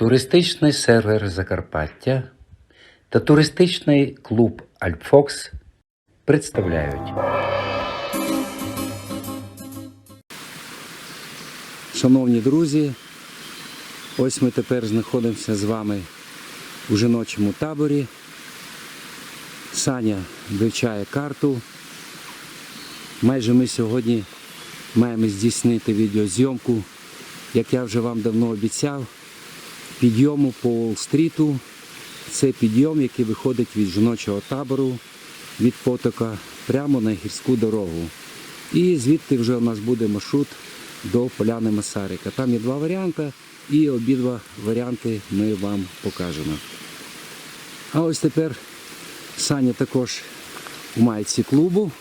Туристичний сервер Закарпаття та туристичний клуб Альпфокс представляють. Шановні друзі, ось ми тепер знаходимося з вами у жіночому таборі. Саня вивчає карту. Майже ми сьогодні маємо здійснити відеозйомку, як я вже вам давно обіцяв, підйому по Уолл-стріту. Це підйом, який виходить від жіночого табору, від потока прямо на гірську дорогу. І звідти вже у нас буде маршрут до поляни Масарика. Там є два варіанти, і обидва варіанти ми вам покажемо. А ось тепер Саня також у майці клубу.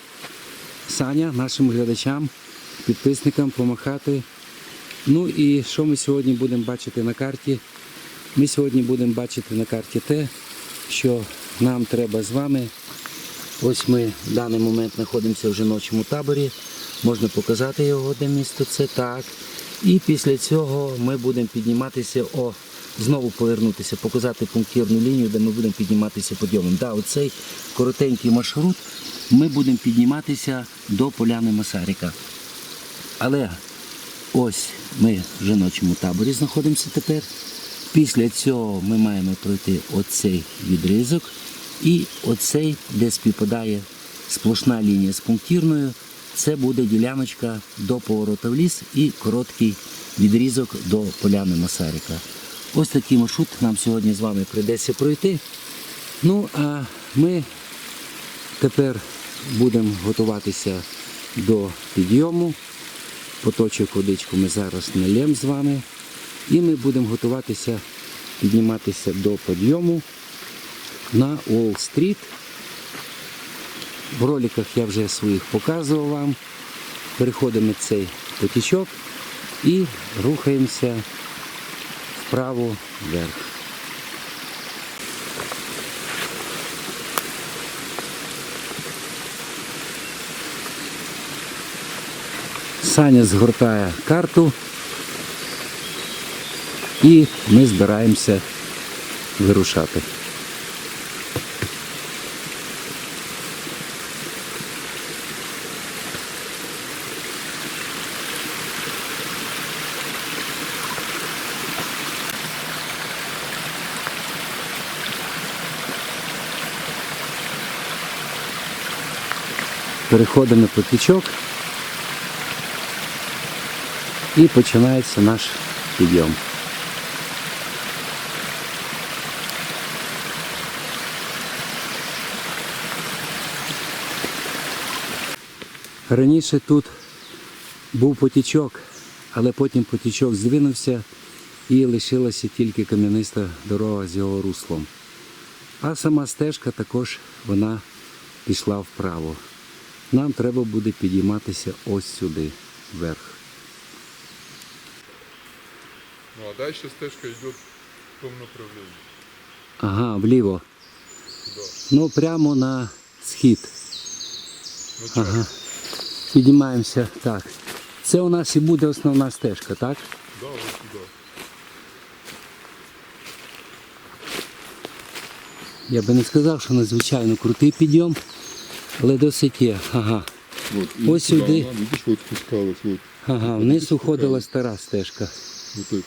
Саня нашим глядачам, підписникам помахати. Ну і що ми сьогодні будемо бачити на карті? Ми сьогодні будемо бачити на карті те, що нам треба з вами. Ось ми в даний момент знаходимося в жіночому таборі. Можна показати його, де місто це так. І після цього ми будемо підніматися, о, знову повернутися, показати пунктирну лінію, де ми будемо підніматися підйомом. Да, оцей коротенький маршрут ми будемо підніматися до поляни Масарика. Але ось ми в жіночому таборі знаходимося тепер. Після цього ми маємо пройти оцей відрізок і оцей, де співпадає сплошна лінія з пунктирною, це буде діляночка до повороту в ліс і короткий відрізок до поляни Масарика. Ось такий маршрут нам сьогодні з вами прийдеться пройти. Ну, а ми тепер будемо готуватися до підйому. Поточок водичку ми зараз налємо з вами. І ми будемо готуватися підніматися до підйому на Уолл-стріт. В роликах я вже своїх показував вам. Переходимо цей потічок і рухаємося вправо вверх. Саня згортає карту і ми збираємося вирушати. Переходимо потічок і починається наш підйом. Раніше тут був потічок, але потім потічок здвинувся і лишилася тільки кам'яниста дорога з його руслом. А сама стежка також вона пішла вправо. Нам треба буде підійматися ось сюди, вверх. Ну а дальше стежка идет в том направлении. Ага, вліво. Туда. Ну, прямо на схід. Начало. Ага. Підіймаємося. Так. Це у нас і буде основна стежка, так? Да, вот туда. Я би не сказав, що надзвичайно крутий підйом, але досить є. Ага. Вот. И Вот туда сюда. она, видишь, вот спускалась, вот, Ага, вниз уходила стара стежка. вот это.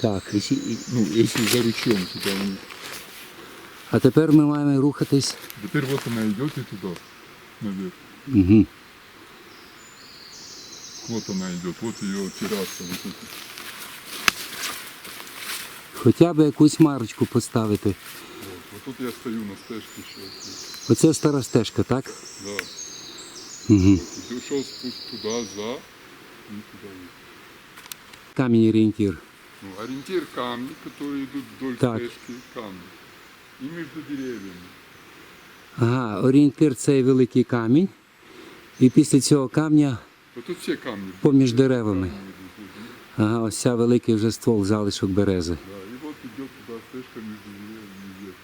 Так. Если, ну, если за ручьем туда. вниз. А тепер ми маємо рухатись. Теперь вот она идет и туда, наверх. Угу. Вот она идет, вот ее терраса. Вот эта. Хоча б якусь марочку поставити. Вот. вот тут я стою на стежке сейчас. Оце стара стежка, так? Да. Угу. И ушел спуск туда, за и туда. Камінь орієнтір. Ну, ориентир камни, которые идут вдоль Так. стежки, камни. И между деревьями. Ага, орієнтир цей великий камінь. І після цього камня, Камни. Поміж деревами. ага, ось ця великий вже ствол залишок берези. Да, и вот идет туда стежка между деревьями вверх.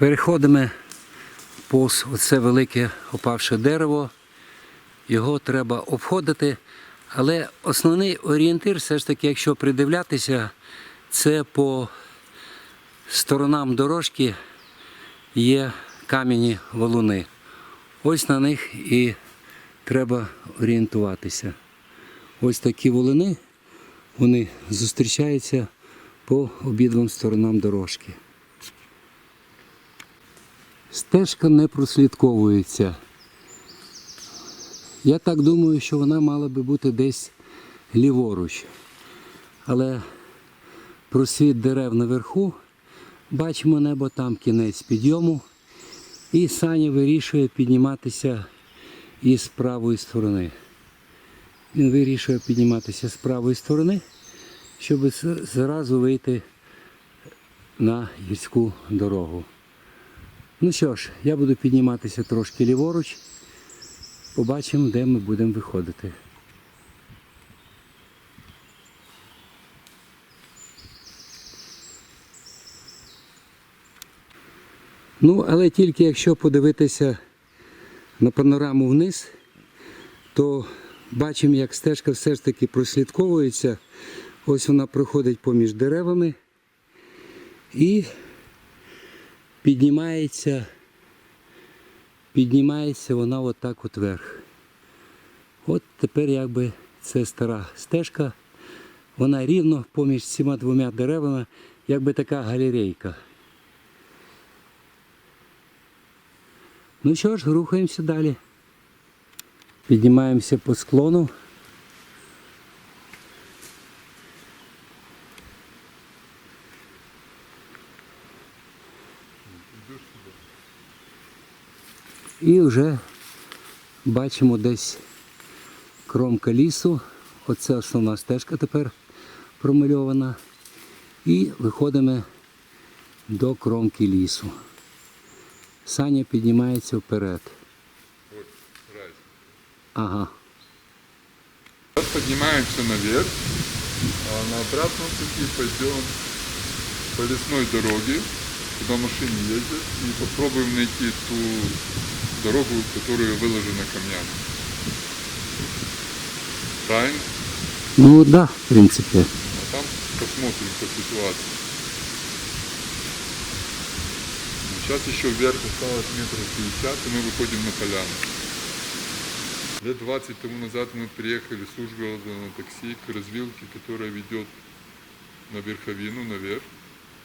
Переходимо повз оце велике опавше дерево. Його треба обходити. Але основний орієнтир, все ж таки, якщо придивлятися, це по сторонам дорожки є кам'яні валуни. Ось на них і треба орієнтуватися. Ось такі валуни, вони зустрічаються по обидвом сторонам дорожки. Стежка не прослідковується. Я так думаю, що вона мала би бути десь ліворуч. Але просвіт дерев наверху, бачимо небо, там кінець підйому. І Саня вирішує підніматися із правої сторони. Він вирішує підніматися з правої сторони, щоб зразу вийти на гірську дорогу. Ну що ж, я буду підніматися трошки ліворуч. Побачимо, де ми будемо виходити. Ну, але тільки якщо подивитися на панораму вниз, то бачимо, як стежка все ж таки прослідковується. Ось вона проходить поміж деревами і піднімається, піднімається вона отак от вверх. От тепер якби це стара стежка. Вона рівно поміж цими двома деревами, якби така галерейка. Ну що ж, рухаємося далі. Піднімаємося по склону. І вже бачимо десь кромка лісу. Оце основна стежка тепер промальована. І виходимо до кромки лісу. Саня піднімається вперед. Ага. Сейчас поднимаемся наверх, а на обратном пути пойдем по лесной дороге, куда машины ездят, и попробуем найти ту дорогу, которая выложена камнями. Правильно? Ну да, в принципі. А там посмотрим по ситуации. Сейчас еще вверх осталось метров 50, и мы выходим на поляну. Лет 20 тому назад мы приехали с Ужгорода на такси к развилке, которая ведет на Верховину, наверх.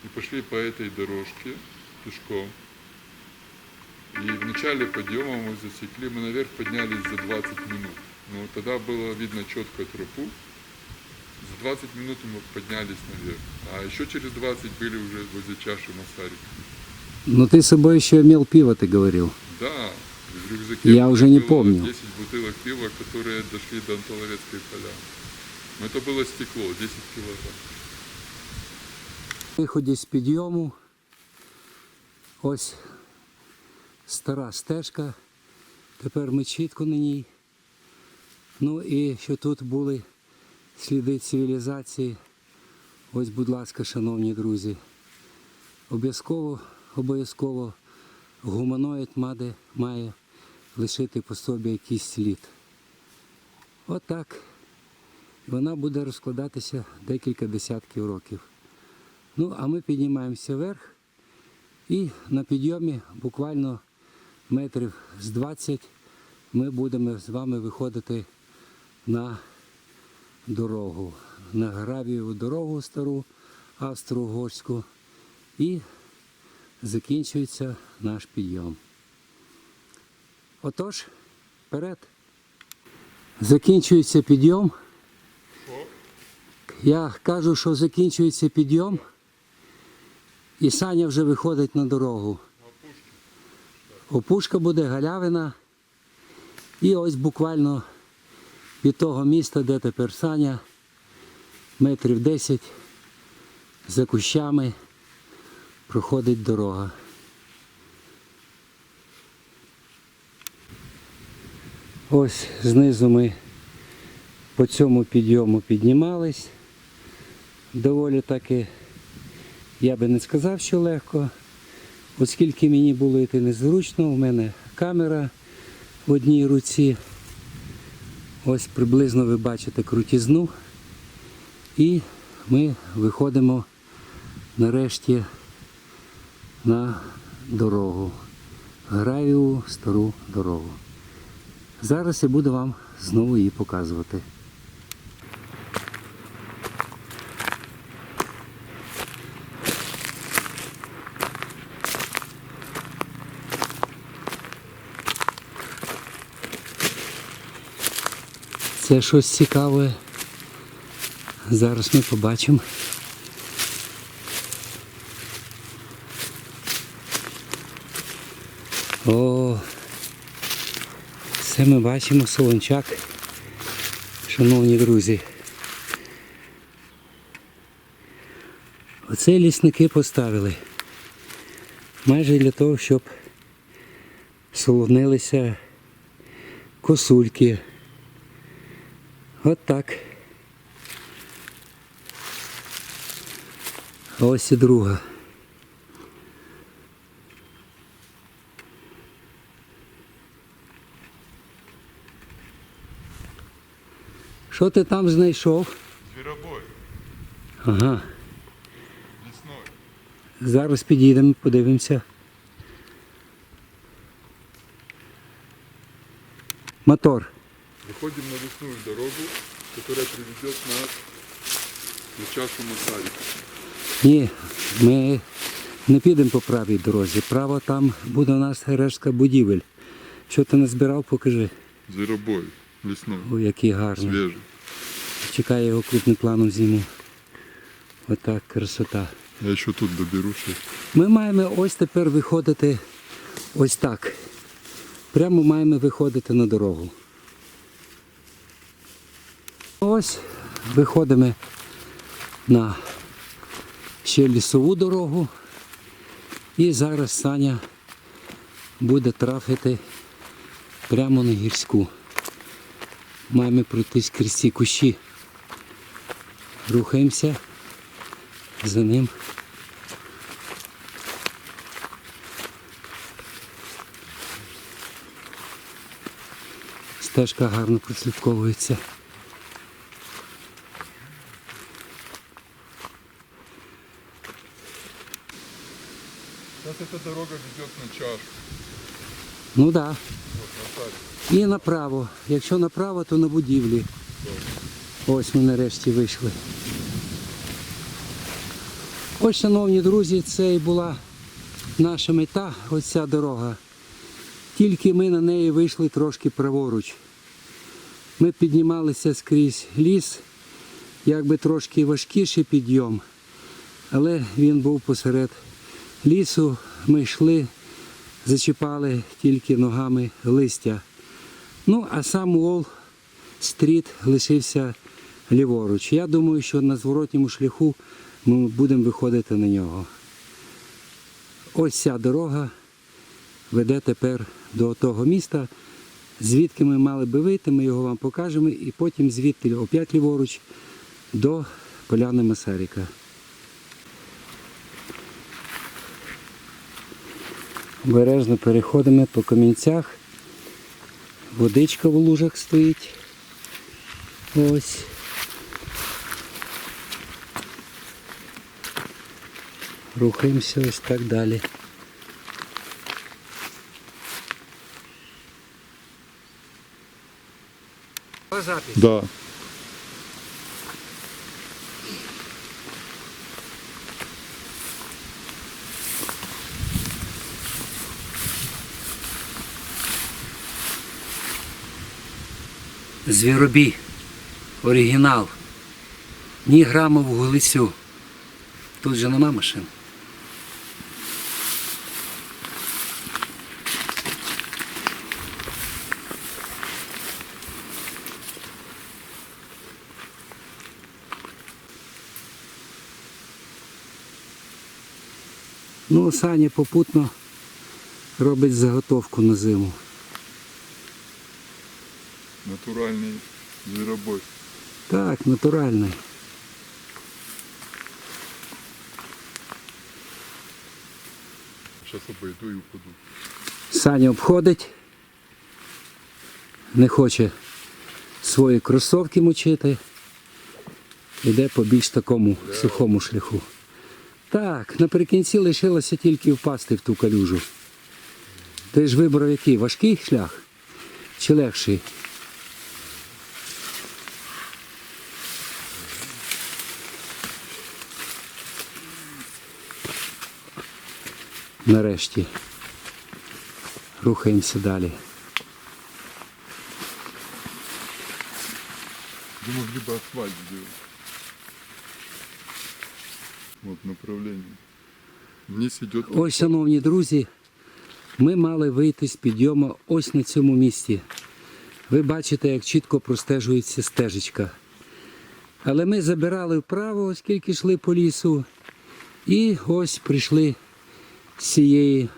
И пошли по этой дорожке пешком. И в начале подъема мы засекли, мы наверх поднялись за 20 минут. Но тогда было видно четко тропу. За 20 минут мы поднялись наверх. А еще через 20 были уже возле чаши Масарика. Ну ты с собой еще имел пиво, ты говорил. Да, в рюкзаке Я у уже меня не было помню. 10 бутылок пива, которые дошли до Антоловецкой поляны. Но это было стекло, 10 килограмм. На виході з підйому. Ось стара стежка. Тепер ми чітко на ній. Ну і що тут були сліди цивілізації. Ось, будь ласка, шановні друзі. Обов'язково, обов'язково гуманоїд має, має лишити по собі якийсь слід. Отак. І вона буде розкладатися декілька десятків років. Ну, а ми піднімаємося вверх і на підйомі буквально метрів з 20 ми будемо з вами виходити на дорогу, на гравієву дорогу стару австро-угорську і закінчується наш підйом. Отож, вперед. Закінчується підйом. Я кажу, що закінчується підйом, і Саня вже виходить на дорогу. Опушка буде галявина. І ось буквально від того міста, де тепер Саня, метрів 10 за кущами проходить дорога. Ось знизу ми по цьому підйому піднімались. Доволі таки, я би не сказав, що легко. Оскільки мені було йти незручно, у мене камера в одній руці. Ось приблизно ви бачите крутізну. І ми виходимо нарешті на дорогу. Гравію стару дорогу. Зараз я буду вам знову її показувати. Це щось цікаве. Зараз ми побачимо. О, це ми бачимо солончак. Шановні друзі. Оце лісники поставили. Майже для того, щоб солонилися косульки. От так. Ось і друга. Що ти там знайшов? Зверобой, Ага. лесной. Зараз підійдемо, подивимося. Мотор. Выходим на лесную дорогу, которая приведет нас на чашу Масарика. Ні, ми не підемо по правій дорозі. Право там буде у нас решта будівель. Що ти назбирав, покажи. Зверобой, лесной, Ой, який гарний. свежий. Чекай, я його крупним планом зніму. Отак, красота. Я еще тут доберусь. щас. Ми маємо ось тепер виходити ось так. Прямо маємо виходити на дорогу. Ось виходимо на ще лісову дорогу. І зараз Саня буде трафити прямо на гірську. Маємо пройтись крізь ці кущі. Рухаємося за ним. Стежка гарно прослідковується. Сейчас эта дорога ведет на чашу. Ну так. Да. Вот. І направо. Якщо направо, то на будівлі. Ось ми нарешті вийшли. Ось, шановні друзі, це і була наша мета, ось ця дорога. Тільки ми на неї вийшли трошки праворуч. Ми піднімалися скрізь ліс, якби трошки важкіший підйом, але він був посеред лісу. Ми йшли, зачіпали тільки ногами листя. Ну, а сам Уолл стріт лишився ліворуч. Я думаю, що на зворотньому шляху ми будемо виходити на нього. Ось ця дорога веде тепер до того міста, звідки ми мали би вийти, ми його вам покажемо, і потім звідти опять ліворуч до поляни Масаріка. Обережно переходимо по камінцях. Водичка в лужах стоїть. Ось. Рухаємося ось так далі. Запись. Да. Звіробій. Оригінал. Ні граму в гулицю. Тут же нема машин. Ну, Саня попутно робить заготовку на зиму. Натуральный зверобой. Так, натуральний. Сейчас обойду и упаду. Саня обходить, не хоче свої кросовки мочити. Іде по більш такому сухому шляху. Так, наприкінці лишилося тільки впасти в ту калюжу. Ти ж вибрав який? Важкий шлях чи легший? Нарешті. Рухаємося далі. Могли бы асфальт сделать. Вот направление. Вниз идет Ось, шановні друзі, ми мали вийти з підйому ось на цьому місці. Ви бачите, як чітко простежується стежечка. Але ми забирали вправо, оскільки йшли по лісу. І ось прийшли цієї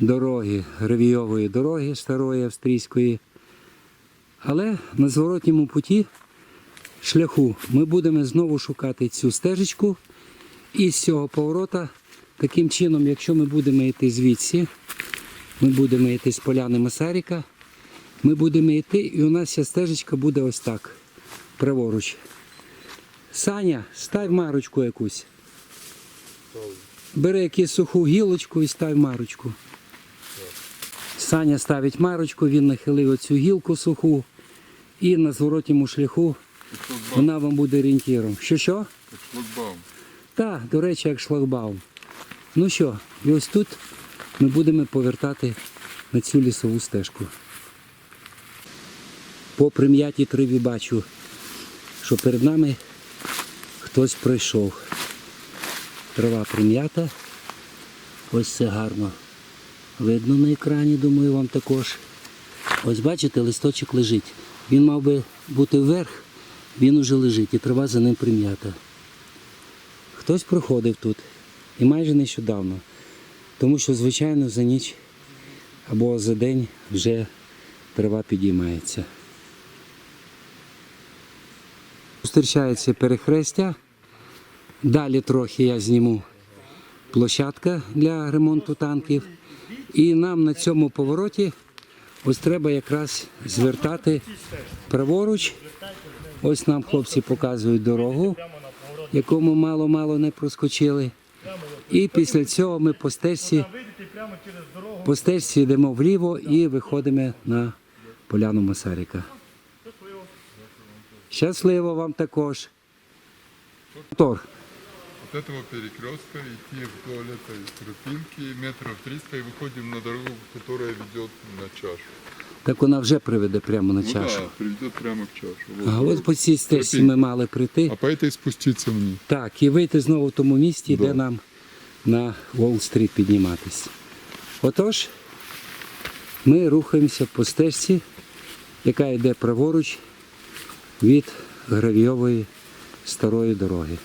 дороги, гравійової дороги старої австрійської. Але на зворотньому путі шляху ми будемо знову шукати цю стежечку. І з цього поворота, таким чином, якщо ми будемо йти звідси, ми будемо йти з поляни Масаріка, ми будемо йти, і у нас ця стежечка буде ось так, праворуч. Саня, став марочку якусь. Бери якусь суху гілочку і став марочку. Саня ставить марочку, він нахилив оцю гілку суху, і на зворотньому шляху вона вам буде орієнтіром. Що що? Шлагбаум. Так, до речі, як шлагбаум. Ну що, і ось тут ми будемо повертати на цю лісову стежку. По прим'ятій триві бачу, що перед нами хтось пройшов. Трава прим'ята. Ось це гарно. Видно на екрані, думаю, вам також. Ось бачите, листочок лежить. Він мав би бути вверх, він уже лежить і трава за ним прим'ята. Хтось проходив тут і майже нещодавно, тому що, звичайно, за ніч або за день вже трава підіймається. Зустрічається перехрестя. Далі трохи я зніму площадка для ремонту танків. І нам на цьому повороті ось треба якраз звертати праворуч. Ось нам хлопці показують дорогу яку ми мало-мало не проскочили. І після цього ми по стежці, по стежці йдемо вліво і виходимо на поляну Масаріка. Щасливо вам також. Мотор От этого перекрестка идти вдоль этой тропинки метров 300 и выходим на дорогу, которая ведет на чашу. Так вона вже приведе прямо на Ну чашу. да, приведет прямо к чашу. Вот. А от по цій стежці ми мали прийти. А по этой спуститься вниз. Так, і вийти знову в тому місці, де Да. нам на Уолл-стріт підніматись. Отож, ми рухаємося по стежці, яка йде праворуч від гравійової старої дороги.